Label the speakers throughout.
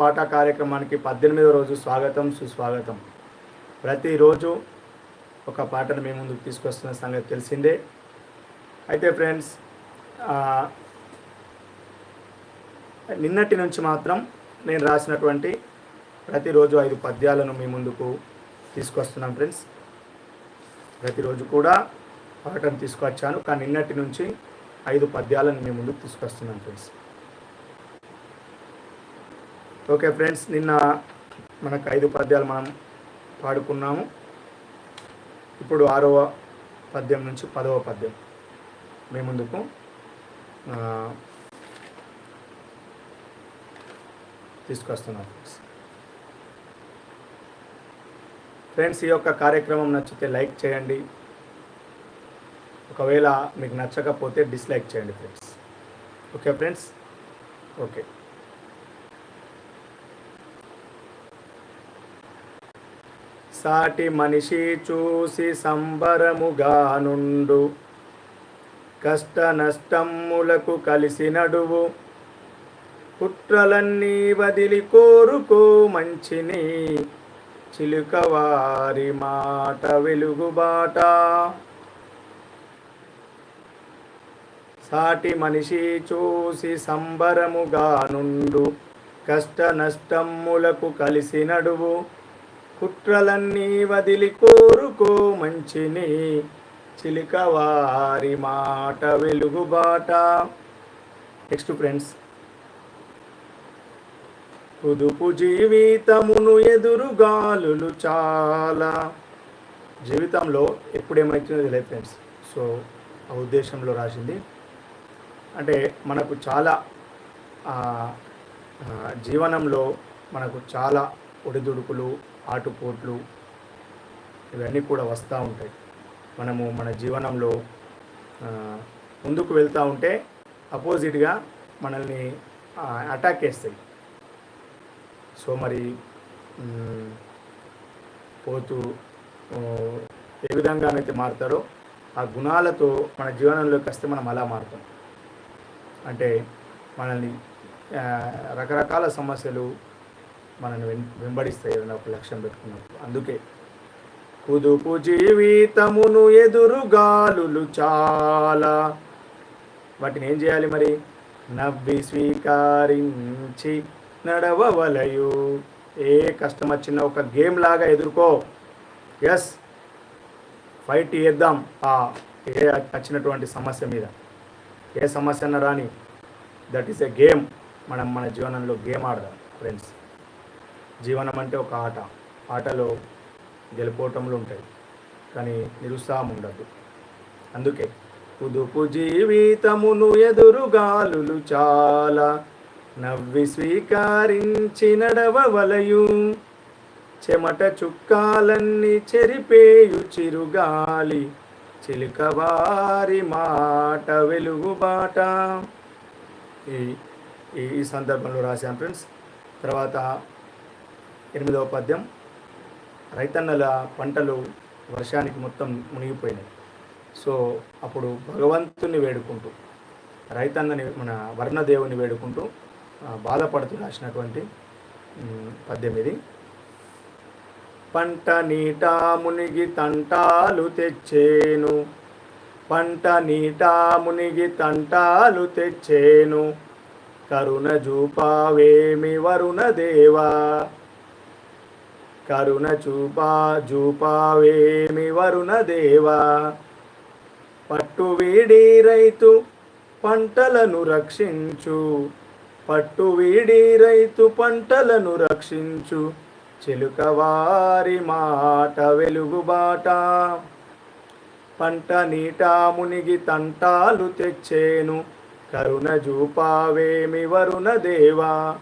Speaker 1: పాట కార్యక్రమానికి పద్దెనిమిదవ రోజు స్వాగతం సుస్వాగతం. ప్రతిరోజు ఒక పాటను మీ ముందుకు తీసుకొస్తున్న సంగతి తెలిసిందే. అయితే ఫ్రెండ్స్ నిన్నటి నుంచి మాత్రం నేను రాసినటువంటి ప్రతిరోజు ఐదు పద్యాలను మీ ముందుకు తీసుకొస్తున్నాం ఫ్రెండ్స్. ప్రతిరోజు కూడా పాటను తీసుకొచ్చాను కానీ నిన్నటి నుంచి ఐదు పద్యాలను మీ ముందుకు తీసుకొస్తున్నాను ఫ్రెండ్స్. ఓకే ఫ్రెండ్స్ నిన్న మనకు ఐదు పద్యాలు మనం పాడుకున్నాము. ఇప్పుడు ఆరవ పద్యం నుంచి పదవ పద్యం. మీ ముందుకు. తీసుకొస్తున్నాం ఫ్రెండ్స్. ఫ్రెండ్స్ ఈ యొక్క కార్యక్రమం నచ్చితే లైక్ చేయండి. ఒకవేళ మీకు నచ్చకపోతే డిస్లైక్ చేయండి ఫ్రెండ్స్. Okay friends? ఓకే. సాటి మనిషి చూసి సంబరముగానుండు. కష్ట నష్టములకు కలిసి నడువు. కుట్రలన్నీ వదిలి కోరుకో మంచిని. చిలుకవారి మాట వెలుగుబాట సాటి మనిషి చూసి సంబరముగానుండు. కష్ట నష్టములకు కలిసి నడువు. కుట్రలన్నీ వదిలి కోరుకో మంచిని. చిలుకవారి మాట వెలుగుబాట నెక్స్ట్ ఫ్రెండ్స్ పొదుపు జీవితమును ఎదురుగాలులు చాలా. జీవితంలో ఎప్పుడు లేదు తెలియదు ఫ్రెండ్స్ సో ఆ ఉద్దేశంలో రాసింది. అంటే మనకు చాలా జీవనంలో మనకు చాలా ఒడిదుడుకులు ఆటుపోట్లు ఇవన్నీ కూడా వస్తూ ఉంటాయి. మనము మన జీవనంలో ముందుకు వెళ్తూ ఉంటే అపోజిట్గా మనల్ని అటాక్ చేస్తాయి. సో మరి పోతూ ఏ విధంగానైతే మారుతారో ఆ గుణాలతో మన జీవనంలోకి వస్తే మనం అలా మారుతాం. అంటే మనల్ని రకరకాల సమస్యలు మనల్ని వెం వెంబడిస్తాయి ఏదైనా ఒక లక్ష్యం పెట్టుకున్నప్పుడు. అందుకే కుదుపు జీవితమును ఎదురుగాలులు చాలా. వాటిని ఏం చేయాలి మరి? నవ్వి స్వీకరించి నడవవలయు. ఏ కష్టం వచ్చినా ఒక గేమ్ లాగా ఎదుర్కో. ఎస్. ఫైట్ చేద్దాం. ఆ ఏ వచ్చినటువంటి సమస్య మీద. ఏ సమస్య అన్న రాని. That is a game. మనం మన జీవనంలో గేమ్ ఆడదాం ఫ్రెండ్స్. జీవనం అంటే ఒక ఆట. ఆటలో గెలుపోటములు ఉంటాయి కానీ నిరుత్సాహం ఉండదు. అందుకే ఉదుపు జీవితమును ఎదురుగాలులు చాలా నవ్వి స్వీకరించి నడవవలయు. చెమట చుక్కాలన్నీ చెరిపేయు చిరుగాలి. చిలుకవారి మాట వెలుగుబాట ఈ ఈ సందర్భంలో రాశాను ఫ్రెండ్స్. తర్వాత ఎనిమిదవ పద్యం. రైతన్నల పంటలు వర్షానికి మొత్తం మునిగిపోయినాయి. సో అప్పుడు భగవంతుని వేడుకుంటూ రైతన్నని మన వర్ణదేవుని వేడుకుంటూ బాధపడుతూ రాసినటువంటి పద్యం ఇది. పంట నీటా మునిగి తంటాలు తెచ్చేను. పంట నీటా మునిగి తంటాలు తెచ్చేను. కరుణ జూపావేమి వరుణ దేవా కరుణ చూపా జూపావేమి వరుణ దేవా? పట్టు వీడి రైతు పంటలను రక్షించు. పట్టు వీడి రైతు పంటలను రక్షించు. చిలుకవారి మాట వెలుగుబాట పంట నీటా మునిగి తంటాలు తెచ్చేను. కరుణ జూపావేమి వరుణ దేవా?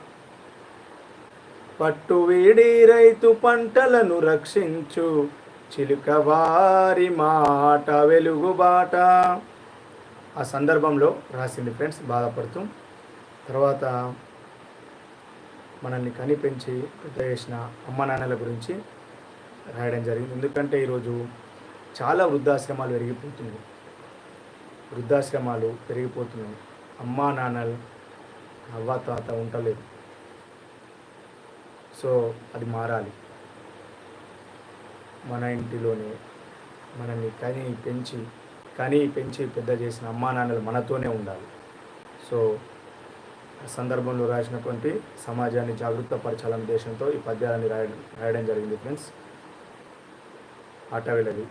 Speaker 1: పట్టు వీడి రైతు పంటలను రక్షించు. చిలుకవారి మాట వెలుగుబాట ఆ సందర్భంలో రాసింది ఫ్రెండ్స్ బాధపడుతూ. తర్వాత మనల్ని కనిపించి పెద్ద చేసిన అమ్మ నాన్నల గురించి రాయడం జరిగింది. ఎందుకంటే ఈరోజు చాలా వృద్ధాశ్రమాలు పెరిగిపోతున్నాయి. వృద్ధాశ్రమాలు పెరిగిపోతున్నాయి. అమ్మా నాన్నలు అవ్వ తాత ఉండలేదు. సో అది మారాలి. మన ఇంటిలోనే మనల్ని కని పెంచి కని పెంచి పెద్ద చేసిన అమ్మా నాన్నలు మనతోనే ఉండాలి. సో ఆ సందర్భంలో రాసినటువంటి సమాజాన్ని జాగృతపరచాలనే ఉద్దేశంతో ఈ పద్యాలని రాయడం రాయడం జరిగింది ఫ్రెండ్స్. అటవిలది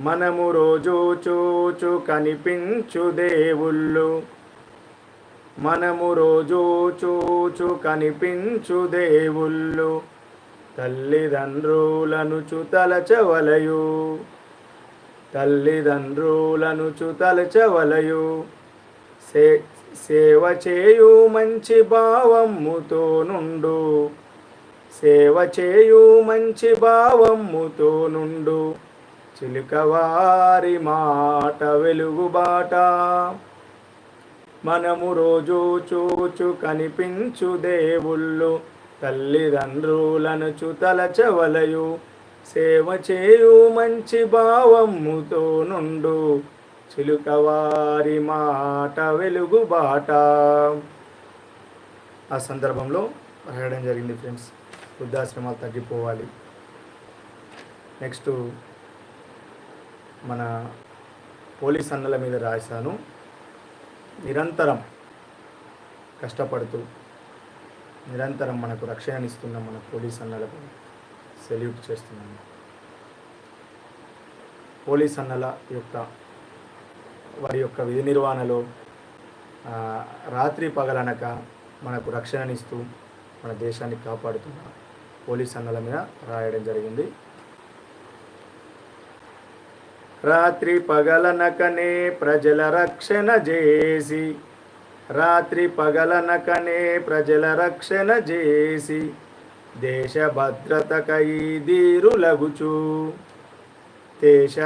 Speaker 1: మనము రోజు చూచు కనిపించు దేవుళ్ళు. మనము రోజు చూచు కనిపించు దేవుళ్ళు తల్లిదండ్రులను చుతలచవలయు. తల్లిదండ్రులను చుతలచవలయు. సే సేవ చేయు మంచి భావముతో నుండు సేవ చేయు మంచి భావముతో నుండు చిలుకవారి మాట వెలుగుబాట. మనము రోజు చూచు కనిపించు దేవుళ్ళు తల్లిదండ్రులను చుతలచవలయు సేవ చేయు మంచి భావముతో నుండు చిలుకవారి మాట వెలుగుబాట ఆ సందర్భంలో రాయడం జరిగింది ఫ్రెండ్స్. వృద్ధాశ్రమాలు తగ్గిపోవాలి. నెక్స్ట్ మన పోలీస్ అన్నల మీద రాశాను. నిరంతరం కష్టపడుతూ నిరంతరం మనకు రక్షణనిస్తున్న మన పోలీస్ అన్నలకు సెల్యూట్ చేస్తున్నాను. పోలీస్ అన్నల యొక్క వారి యొక్క విధి నిర్వహణలో రాత్రి పగలనక మనకు రక్షణనిస్తూ మన దేశాన్ని కాపాడుతున్న పోలీస్ అన్నల మీద రాయడం జరిగింది. రాత్రి పగలనకనే ప్రజల రక్షణ చేసి రాత్రి పగలనకనే ప్రజల రక్షణ చేసి దేశ భద్రతకై ధీరులగుచు. దేశ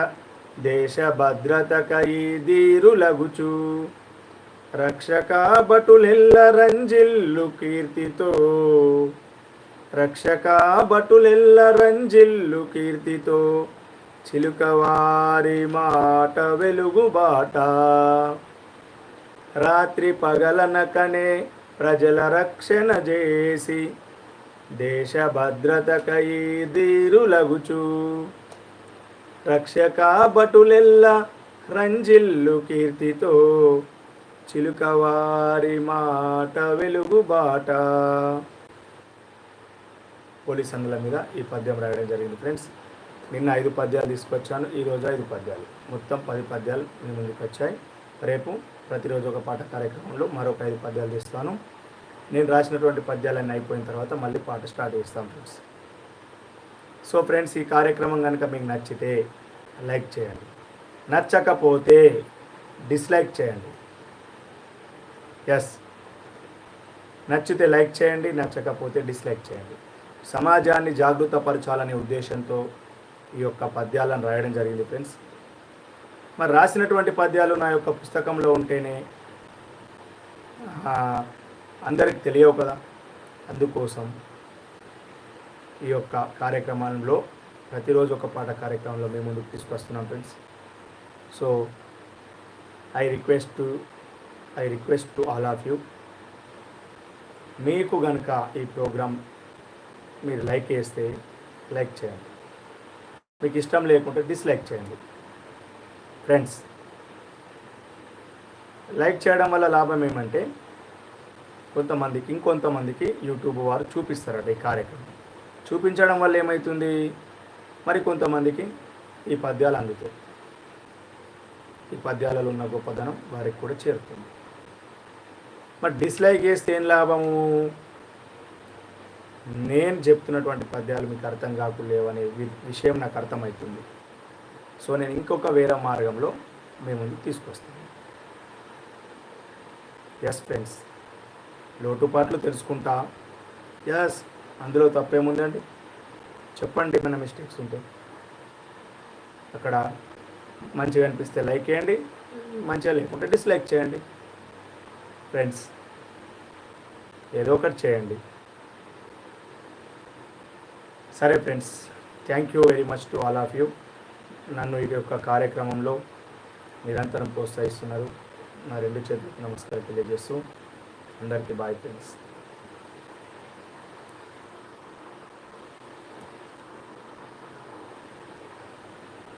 Speaker 1: దేశ భద్రతకై ధీరులగుచు. రక్షక భటులెల్ల రంజిల్లు కీర్తితో రక్షక భటులెల్ల రంజిల్లు కీర్తితో చిలుకవారి మాట వెలుగుబాట రాత్రి పగలనకనే ప్రజల రక్షణ చేసి దేశ భద్రతకై ధీరులగుచు రక్షక భటులెల్ల రంజిల్లు కీర్తితో చిలుకవారి మాట వెలుగుబాట పోలీస్ సంఘాల మీద ఈ పద్యం రాయడం జరిగింది ఫ్రెండ్స్. నిన్న ఐదు పద్యాలు తీసుకొచ్చాను ఈరోజు ఐదు పద్యాలు. మొత్తం పది పద్యాలు మీ ముందుకు వచ్చాయి. రేపు ప్రతిరోజు ఒక పాట కార్యక్రమంలో మరొక ఐదు పద్యాలు తీస్తాను. నేను రాసినటువంటి పద్యాలన్నీ అయిపోయిన తర్వాత మళ్ళీ పాట స్టార్ట్ చేస్తాను ఫ్రెండ్స్. సో ఫ్రెండ్స్ ఈ కార్యక్రమం కనుక మీకు నచ్చితే లైక్ చేయండి. నచ్చకపోతే డిస్లైక్ చేయండి. ఎస్ నచ్చితే లైక్ చేయండి నచ్చకపోతే డిస్లైక్ చేయండి. సమాజాన్ని జాగృతపరచాలనే ఉద్దేశంతో ఈ యొక్క పద్యాలను రాయడం జరిగింది ఫ్రెండ్స్. మరి రాసినటువంటి పద్యాలు నా యొక్క పుస్తకంలో ఉంటేనే అందరికి తెలియవు కదా. అందుకోసం ఈ యొక్క కార్యక్రమంలో ప్రతిరోజు ఒక పాట కార్యక్రమంలో మేము ముందుకు తీసుకొస్తున్నాం friends. So I request I request to all of you. మీకు కనుక ఈ ప్రోగ్రామ్ మీరు లైక్ చేస్తే లైక్ చేయండి. మీకు ఇష్టం లేకుంటే డిస్లైక్ చేయండి. ఫ్రెండ్స్ లైక్ చేయడం వల్ల లాభం ఏమంటే కొంతమందికి ఇంకొంతమందికి యూట్యూబ్ వారు చూపిస్తారట ఈ కార్యక్రమం. చూపించడం వల్ల ఏమవుతుంది మరి కొంతమందికి ఈ పద్యాలు అందుతాయి. ఈ పద్యాలలో ఉన్న గొప్పదనం వారికి కూడా చేరుతుంది. మరి డిస్లైక్ చేస్తే ఏం లాభము? నేను చెప్తున్నటువంటి పద్యాలు మీకు అర్థం కాకులేవనే వి- విషయం నాకు అర్థమవుతుంది సో నేను ఇంకొక వేరే మార్గంలో మేము ముందు తీసుకొస్తాను. ఎస్ ఫ్రెండ్స్ లోటుపాట్లు తెలుసుకుంటా? ఎస్ అందులో తప్పేముందండి? చెప్పండి ఏమైనా మిస్టేక్స్ ఉంటే. అక్కడ మంచిగా అనిపిస్తే లైక్ చేయండి. మంచిగా లేకుంటే డిస్లైక్ చేయండి. ఫ్రెండ్స్ ఏదో ఒకటి చేయండి. సరే friends thank you very much to all of you నన్ను ఈ యొక్క కార్యక్రమంలో నిరంతరం ప్రోత్సహిస్తున్నారు. నా రెండు చేతులకు నమస్కారం తెలియజేస్తూ అందరికీ బాయ్ ఫ్రెండ్స్